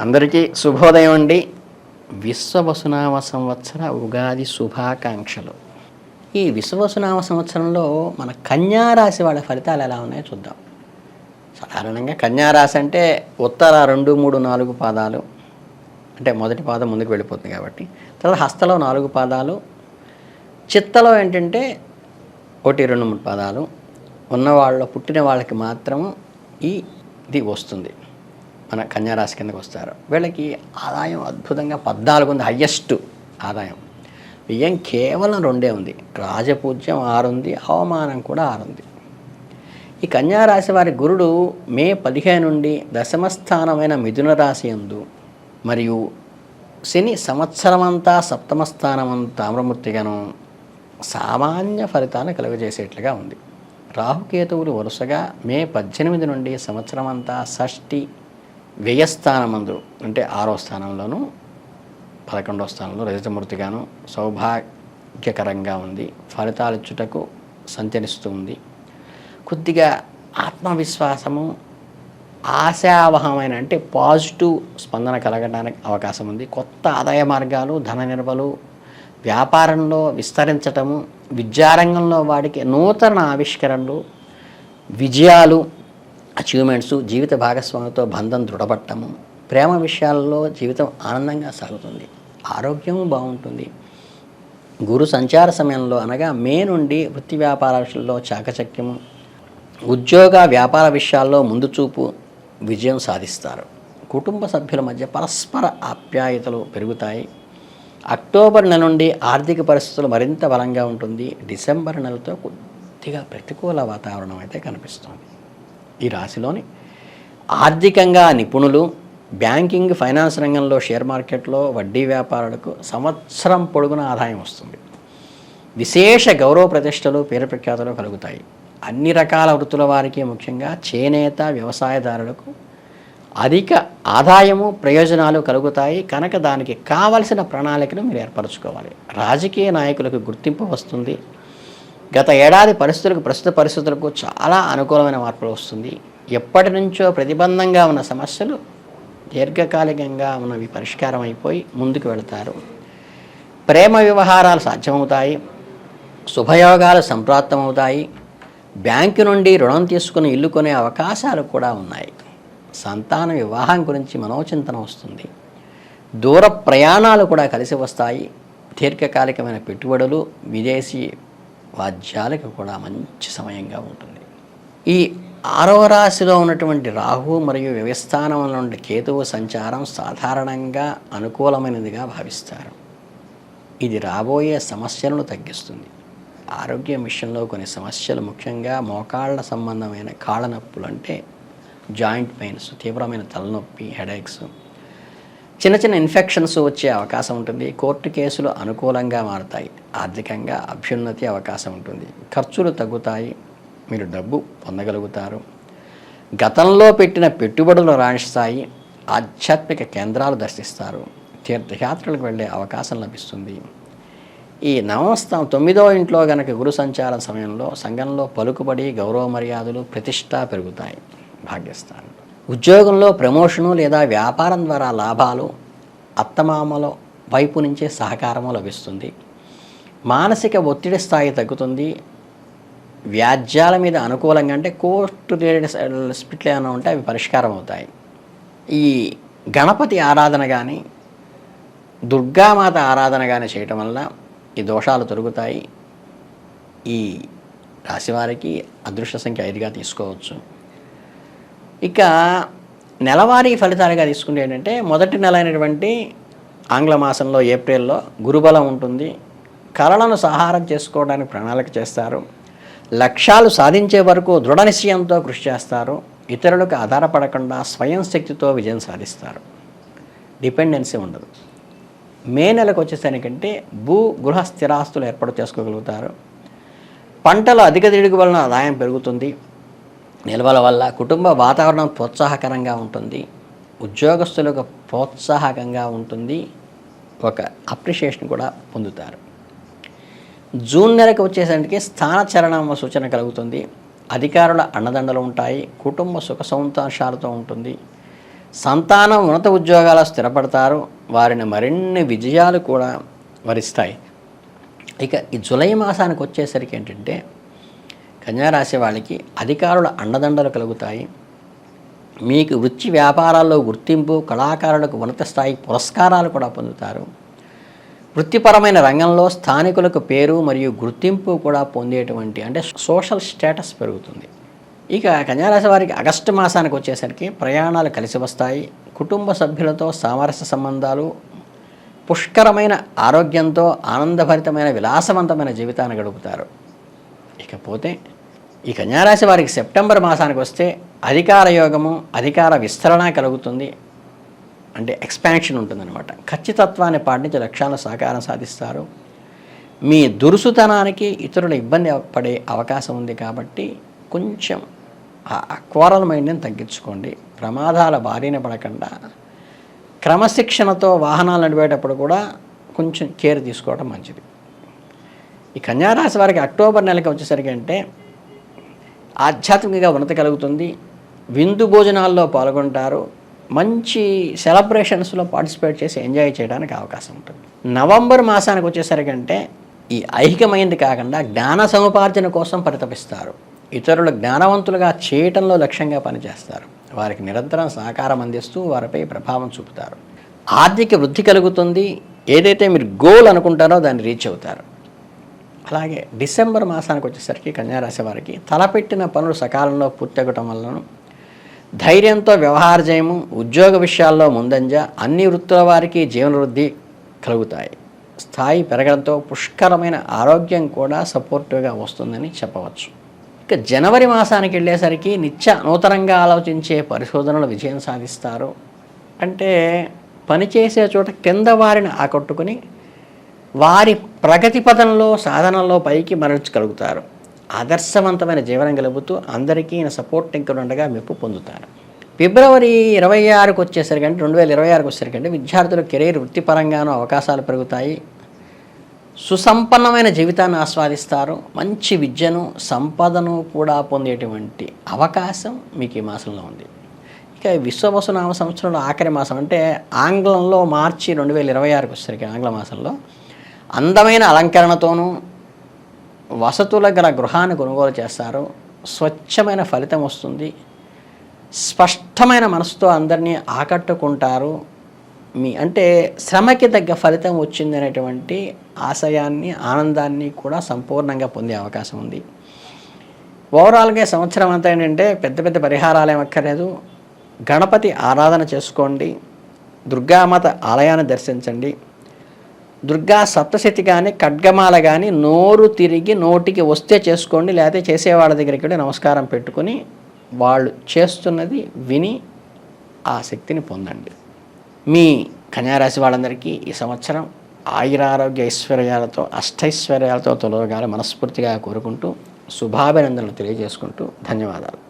అందరికీ శుభోదయం అండి. విశ్వవసునామ సంవత్సర ఉగాది శుభాకాంక్షలు. ఈ విశ్వవసునామ సంవత్సరంలో మన కన్యారాశి వాళ్ళ ఫలితాలు ఎలా ఉన్నాయో చూద్దాం. సాధారణంగా కన్యారాశి అంటే ఉత్తర రెండు మూడు నాలుగు పాదాలు. అంటే మొదటి పాదం ముందుకు వెళ్ళిపోతుంది కాబట్టి. తర్వాత హస్తలో నాలుగు పాదాలు. చిత్తలో ఏంటంటే ఒకటి రెండు మూడు పాదాలు. ఉన్నవాళ్ళు పుట్టిన వాళ్ళకి మాత్రం ఈ ఇది వస్తుంది. మన కన్యారాశి కిందకు వస్తారు. వీళ్ళకి ఆదాయం అద్భుతంగా పద్నాలుగు ఉంది హయ్యెస్ట్ ఆదాయం. వ్యయం కేవలం రెండే ఉంది. రాజపూజ్యం ఆరుంది అవమానం కూడా ఆరుంది ఈ కన్యారాశి వారి గురుడు మే పదిహేను నుండి దశమస్థానమైన మిథున రాశి యందు మరియు శని సంవత్సరమంతా సప్తమ స్థానమంతా తామ్రమూర్తిగాను సామాన్య ఫలితాలను కలుగజేసేట్లుగా ఉంది. రాహుకేతువులు వరుసగా మే పద్దెనిమిది నుండి సంవత్సరమంతా షష్ఠి వ్యయస్థానమందు అంటే ఆరో స్థానంలోను పదకొండో స్థానంలో రజతమూర్తిగాను సౌభాగ్యకరంగా ఉంది. ఫలితాలు ఇచ్చుటకు సంచరిస్తూ ఉంది. కొద్దిగా ఆత్మవిశ్వాసము ఆశావహమైన అంటే పాజిటివ్ స్పందన కలగడానికి అవకాశం ఉంది. కొత్త ఆదాయ మార్గాలు ధన నిల్వలు వ్యాపారంలో విస్తరించటము విద్యారంగంలో వాడికి నూతన ఆవిష్కరణలు విజయాలు అచీవ్మెంట్స్ జీవిత భాగస్వామితో బంధం దృఢపట్టము ప్రేమ విషయాల్లో జీవితం ఆనందంగా సాగుతుంది ఆరోగ్యము బాగుంటుంది. గురు సంచార సమయంలో అనగా మే నుండి వృత్తి వ్యాపార విషయంలో చాకచక్యము ఉద్యోగ వ్యాపార విషయాల్లో ముందు చూపు విజయం సాధిస్తారు. కుటుంబ సభ్యుల మధ్య పరస్పర ఆప్యాయతలు పెరుగుతాయి. అక్టోబర్ నెల నుండి ఆర్థిక పరిస్థితులు మరింత బలంగా ఉంటుంది. డిసెంబర్ నెలతో కొద్దిగా ప్రతికూల వాతావరణం అయితే కనిపిస్తుంది. ఈ రాశిలోని ఆర్థికంగా నిపుణులు బ్యాంకింగ్ ఫైనాన్స్ రంగంలో షేర్ మార్కెట్లో వడ్డీ వ్యాపారులకు సంవత్సరం పొడుగున ఆదాయం వస్తుంది. విశేష గౌరవ ప్రతిష్టలు పేరు ప్రఖ్యాతలు కలుగుతాయి. అన్ని రకాల వృత్తుల వారికి ముఖ్యంగా చేనేత వ్యవసాయదారులకు అధిక ఆదాయము ప్రయోజనాలు కలుగుతాయి. కనుక దానికి కావలసిన ప్రణాళికను మీరు ఏర్పరచుకోవాలి. రాజకీయ నాయకులకు గుర్తింపు వస్తుంది. గత ఏడాది పరిస్థితులకు ప్రస్తుత పరిస్థితులకు చాలా అనుకూలమైన మార్పులు వస్తుంది. ఎప్పటి నుంచో ప్రతిబంధంగా ఉన్న సమస్యలు దీర్ఘకాలికంగా ఉన్నవి పరిష్కారం అయిపోయి ముందుకు వెళతారు. ప్రేమ వ్యవహారాలు సాధ్యమవుతాయి. శుభయోగాలు సంప్రాప్తమవుతాయి. బ్యాంకు నుండి రుణం తీసుకుని ఇల్లు కొనే అవకాశాలు కూడా ఉన్నాయి. సంతాన వివాహం గురించి మనోచింతన వస్తుంది. దూర ప్రయాణాలు కూడా కలిసి వస్తాయి. దీర్ఘకాలికమైన పెట్టుబడులు విదేశీ వాద్యాలకు కూడా మంచి సమయంగా ఉంటుంది. ఈ ఆరవ రాశిలో ఉన్నటువంటి రాహు మరియు వ్యవస్థానంలో ఉండే కేతువు సంచారం సాధారణంగా అనుకూలమైనదిగా భావిస్తారు. ఇది రాబోయే సమస్యలను తగ్గిస్తుంది. ఆరోగ్య విషయంలో కొన్ని సమస్యలు ముఖ్యంగా మోకాళ్ళ సంబంధమైన కాళ్ళ నొప్పులు అంటే జాయింట్ పెయిన్స్ తీవ్రమైన తలనొప్పి హెడేక్స్ చిన్న చిన్న ఇన్ఫెక్షన్స్ వచ్చే అవకాశం ఉంటుంది. కోర్టు కేసులు అనుకూలంగా మారుతాయి. ఆర్థికంగా అభ్యున్నతి అవకాశం ఉంటుంది. ఖర్చులు తగ్గుతాయి. మీరు డబ్బు పొందగలుగుతారు. గతంలో పెట్టిన పెట్టుబడులు రాణిస్తాయి. ఆధ్యాత్మిక కేంద్రాలు దర్శిస్తారు. తీర్థయాత్రలకు వెళ్ళే అవకాశం లభిస్తుంది. ఈ నవస్థానం తొమ్మిదో ఇంట్లో గనక గురు సంచార సమయంలో సంఘంలో పలుకుబడి గౌరవ మర్యాదలు ప్రతిష్ట పెరుగుతాయి. భాగ్యస్థానంలో ఉద్యోగంలో ప్రమోషను లేదా వ్యాపారం ద్వారా లాభాలు అత్తమామల వైపు నుంచే సహకారము లభిస్తుంది. మానసిక ఒత్తిడి స్థాయి తగ్గుతుంది. వ్యాజ్యాల మీద అనుకూలంగా అంటే కోర్టు రిలేటెడ్ స్పిట్లు ఏమైనా ఉంటే అవి పరిష్కారం అవుతాయి. ఈ గణపతి ఆరాధన కానీ దుర్గామాత ఆరాధన కానీ చేయటం వల్ల ఈ దోషాలు తొలుగుతాయి. ఈ రాశివారికి అదృష్ట సంఖ్య ఐదుగా తీసుకోవచ్చు. ఇక నెలవారీ ఫలితాలుగా తీసుకుంటే ఏంటంటే మొదటి నెల అయినటువంటి ఆంగ్ల మాసంలో ఏప్రిల్లో గురుబలం ఉంటుంది. కళలను సహారం చేసుకోవడానికి ప్రణాళిక చేస్తారు. లక్ష్యాలు సాధించే వరకు దృఢ నిశ్చయంతో కృషి చేస్తారు. ఇతరులకు ఆధారపడకుండా స్వయం శక్తితో విజయం సాధిస్తారు. డిపెండెన్సీ ఉండదు. మే నెలకు వచ్చేసరికంటే భూ గృహ స్థిరాస్తులు ఏర్పాటు చేసుకోగలుగుతారు. పంటల అధిక దిగుబడి వలన ఆదాయం పెరుగుతుంది. నిల్వల వల్ల కుటుంబ వాతావరణం ప్రోత్సాహకరంగా ఉంటుంది. ఉద్యోగస్తులకు ప్రోత్సాహకంగా ఉంటుంది. ఒక అప్రిషియేషన్ కూడా పొందుతారు. జూన్ నెలకు వచ్చేసరికి స్థానచరణ సూచన కలుగుతుంది. అధికారుల అండదండలు ఉంటాయి. కుటుంబ సుఖ సంతోషాలతో ఉంటుంది. సంతానం ఉన్నత ఉద్యోగాలు స్థిరపడతారు. వారిని మరిన్ని విజయాలు కూడా వరిస్తాయి. ఇక ఈ జులై మాసానికి వచ్చేసరికి ఏంటంటే కన్యారాశి వాళ్ళకి అధికారుల అండదండలు కలుగుతాయి. మీకు వృత్తి వ్యాపారాల్లో గుర్తింపు కళాకారులకు ఉన్నత స్థాయి పురస్కారాలు కూడా పొందుతారు. వృత్తిపరమైన రంగంలో స్థానికులకు పేరు మరియు గుర్తింపు కూడా పొందేటువంటి అంటే సోషల్ స్టేటస్ పెరుగుతుంది. ఇక కన్యారాశి వారికి ఆగస్టు మాసానికి వచ్చేసరికి ప్రయాణాలు కలిసి వస్తాయి. కుటుంబ సభ్యులతో సామరస్య సంబంధాలు పుష్కరమైన ఆరోగ్యంతో ఆనందభరితమైన విలాసవంతమైన జీవితాన్ని గడుపుతారు. ఇకపోతే ఈ కన్యారాశి వారికి సెప్టెంబర్ మాసానికి వస్తే అధికార యోగము అధికార విస్తరణ కలుగుతుంది. అంటే ఎక్స్పాన్షన్ ఉంటుందన్నమాట. ఖచ్చితత్వాన్ని పాటించి లక్ష్యాలను సాకారం సాధిస్తారు. మీ దురుసుతనానికి ఇతరుల ఇబ్బంది పడే అవకాశం ఉంది కాబట్టి కొంచెం ఆ క్వారల్ మైండ్ని తగ్గించుకోండి. ప్రమాదాల బారిన పడకుండా క్రమశిక్షణతో వాహనాలు నడిపేటప్పుడు కూడా కొంచెం కేర్ తీసుకోవడం మంచిది. ఈ కన్యారాశి వారికి అక్టోబర్ నెలకి వచ్చేసరికి అంటే ఆధ్యాత్మికంగా ఉన్నతి కలుగుతుంది. విందు భోజనాల్లో పాల్గొంటారు. మంచి సెలబ్రేషన్స్లో పార్టిసిపేట్ చేసి ఎంజాయ్ చేయడానికి అవకాశం ఉంటుంది. నవంబర్ మాసానికి వచ్చేసరికంటే ఈ ఐహికమైంది కాకుండా జ్ఞాన సముపార్జన కోసం పరితపిస్తారు. ఇతరులు జ్ఞానవంతులుగా చేయటంలో లక్ష్యంగా పనిచేస్తారు. వారికి నిరంతరం సహకారం అందిస్తూ వారిపై ప్రభావం చూపుతారు. ఆర్థిక వృద్ధి కలుగుతుంది. ఏదైతే మీరు గోల్ అనుకుంటారో దాన్ని రీచ్ అవుతారు. అలాగే డిసెంబర్ మాసానికి వచ్చేసరికి కన్యారాశి వారికి తలపెట్టిన పనులు సకాలంలో పూర్తగటం వలన ధైర్యంతో వ్యవహార జయము ఉద్యోగ విషయాల్లో ముందంజ అన్ని వృత్తుల వారికి జీవన వృద్ధి కలుగుతాయి. స్థాయి పెరగడంతో పుష్కరమైన ఆరోగ్యం కూడా సపోర్టివ్గా వస్తుందని చెప్పవచ్చు. ఇక జనవరి మాసానికి వెళ్ళేసరికి నిత్య నూతనంగా ఆలోచించే పరిశోధనలు విజయం సాధిస్తారు. అంటే పనిచేసే చోట కింద వారిని ఆకట్టుకుని వారి ప్రగతి పదంలో సాధనలో పైకి మరల్చగలుగుతారు. ఆదర్శవంతమైన జీవనం గలుపుతూ అందరికీ ఈయన సపోర్ట్ ఇంకా ఉండగా మెప్పు పొందుతారు. ఫిబ్రవరి ఇరవై ఆరుకు వచ్చేసరికి అంటే రెండు వేల ఇరవై ఆరుకు వచ్చేసరికి అంటే విద్యార్థుల కెరీర్ వృత్తిపరంగానూ అవకాశాలు పెరుగుతాయి. సుసంపన్నమైన జీవితాన్ని ఆస్వాదిస్తారు. మంచి విద్యను సంపదను కూడా పొందేటువంటి అవకాశం మీకు ఈ మాసంలో ఉంది. ఇక విశ్వవసునామ సంవత్సరంలో ఆఖరి మాసం అంటే ఆంగ్లంలో మార్చి రెండు వేల ఇరవై ఆరుకు వచ్చేసరికి ఆంగ్ల మాసంలో అందమైన అలంకరణతోనూ వసతుల గల గృహాన్ని కొనుగోలు చేస్తారు. స్వచ్ఛమైన ఫలితం వస్తుంది. స్పష్టమైన మనసుతో అందరినీ ఆకట్టుకుంటారు. మీ అంటే శ్రమకి తగ్గ ఫలితం వచ్చింది అనేటువంటి ఆశయాన్ని ఆనందాన్ని కూడా సంపూర్ణంగా పొందే అవకాశం ఉంది. ఓవరాల్గా సంవత్సరం అంతా ఏంటంటే పెద్ద పెద్ద పరిహారాలు ఏమక్కర్లేదు గణపతి ఆరాధన చేసుకోండి. దుర్గామాత ఆలయాన్ని దర్శించండి. దుర్గా సప్తశతి కానీ ఖడ్గమాల కానీ నోరు తిరిగి నోటికి వస్తే చేసుకోండి లేకపోతే చేసేవాళ్ళ దగ్గరికి వెళ్ళి నమస్కారం పెట్టుకుని వాళ్ళు చేస్తున్నది విని ఆ శక్తిని పొందండి. మీ కన్యారాశి వాళ్ళందరికీ ఈ సంవత్సరం ఆయురారోగ్య ఐశ్వర్యాలతో అష్టైశ్వర్యాలతో తొలగాలి మనస్ఫూర్తిగా కోరుకుంటూ శుభాభినందనలు తెలియజేసుకుంటూ ధన్యవాదాలు.